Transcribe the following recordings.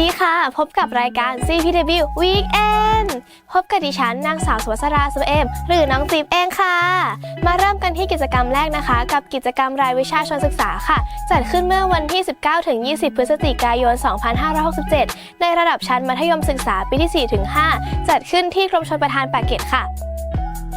ดีค่ะ พบกับรายการ CPW Weekend พบกับดิฉันนางสาวสวัสราสุเอม หรือน้องจีบเองค่ะ มาเริ่มกันที่กิจกรรมแรกนะคะ กับกิจกรรมรายวิชาชนศึกษาค่ะ จัดขึ้นเมื่อวันที่ 19ถึง20 พฤศจิกายน 2567 ในระดับชั้นมัธยมศึกษาปีที่ 4 ถึง 5 จัดขึ้นที่กรมชลประทานปากเกร็ดค่ะ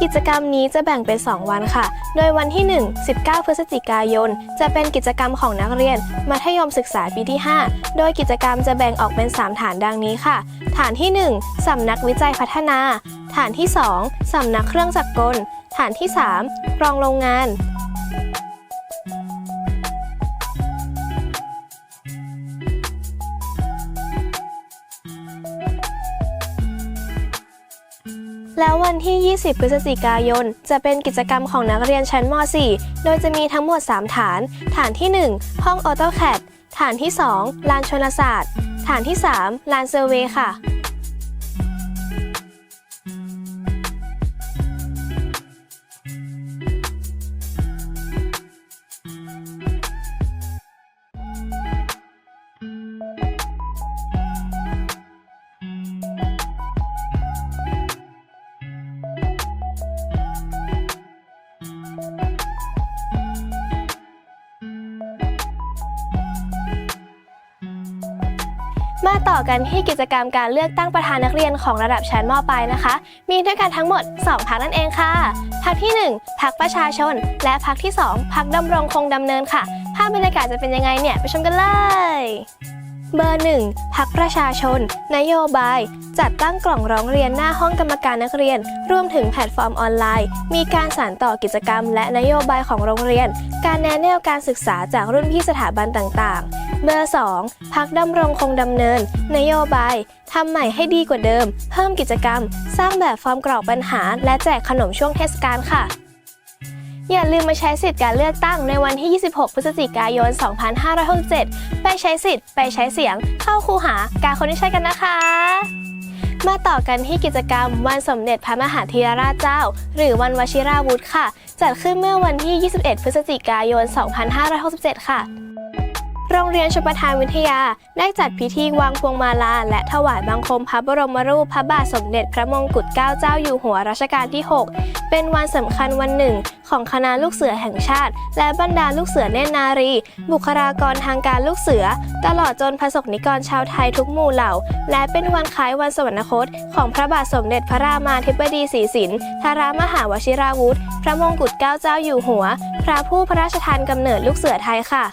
กิจกรรมนี้จะแบ่งเป็น 2 วันค่ะ โดยวันที่ 1 19 พฤศจิกายน จะเป็นกิจกรรมของนักเรียน มัธยมศึกษาปีที่ 5 โดยกิจกรรมจะแบ่งออกเป็น 3 ฐานดังนี้ค่ะ ฐานที่ 1สำนักวิจัยพัฒนา ฐานที่ 2สำนักเครื่องจักรกล ฐานที่ 3 กรองโรงงาน แล้ววันที่ 20 พฤศจิกายน จะเป็นกิจกรรมของนักเรียนชั้นม .4 โดยจะมีทั้งหมด 3 ฐาน ฐานที่ 1 ห้องออโต้แคดฐานที่ 2 ลานชนศาสตร์ ฐานที่ 3 ลานเซอร์เวค่ะ มาต่อกันที่กิจกรรมการเลือกตั้งประธานนักเรียนของระดับชั้นมปลายนะคะ มีด้วยกันทั้งหมด 2พักนั่นเองค่ะ พักที่ 1พักประชาชน และพักที่ 2พักดำรงคงดำเนินค่ะ ภาพบรรยากาศจะเป็นยังไงเนี่ย ไปชมกันเลยเบอร์ 1 พักประชาชน นโยบาย จัดตั้งกล่องร้องเรียนหน้าห้องกรรมการนักเรียน รวมถึงแพลตฟอร์มออนไลน์ มีการสานต่อกิจกรรม และนโยบายของโรงเรียน การแนะแนวการศึกษาจากรุ่นพี่สถาบันต่างๆ เบอร์ 2 พักดำรงคงดำเนิน นโยบายทำใหม่ให้ดีกว่าเดิม เพิ่มกิจกรรม สร้างแบบฟอร์มกรอกปัญหา และแจกขนมช่วงเทศกาลค่ะ อย่าลืมมาใช้สิทธิ์การเลือกตั้งในวันที่ 26 พฤศจิกายน 2567 ไปใช้สิทธิ์ ไปใช้เสียง เข้าคูหา กาคนที่ใช้กันนะคะมาต่อกันที่กิจกรรมวันสมเด็จพระมหาธีรราชเจ้า หรือวันวชิราวุธค่ะ จัดขึ้นเมื่อวันที่ 21 พฤศจิกายน 2567 ค่ะ โรงเรียนชลประทานวิทยาได้จัดพิธีวางพวงมาลา และถวายบังคมพระบรมรูปพระบาทสมเด็จพระมงกุฎเกล้าเจ้าอยู่หัวรัชกาลที่ 6 เป็นวันสำคัญวันหนึ่ง ของคณะลูกเสือแห่งชาติ และบรรดาลูกเสือเนรนารี บุคลากรทางการลูกเสือ ตลอดจนประสบนิกรชาวไทยทุกหมู่เหล่า และเป็นวันคล้ายวันสวรรคต ของพระบาทสมเด็จพระรามาธิบดีศรีสินทรามหาวชิราวุธ พระมงกุฎเกล้าเจ้าอยู่หัว พระผู้พระราชทานกำเนิดลูกเสือไทยค่ะ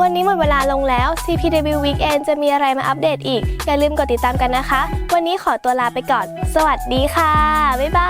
วันนี้หมดเวลาลงแล้ว CPW Weekend จะมีอะไรมาอัปเดตอีก อย่าลืมกดติดตามกันนะคะ วันนี้ขอตัวลาไปก่อน สวัสดีค่ะ บ๊ายบาย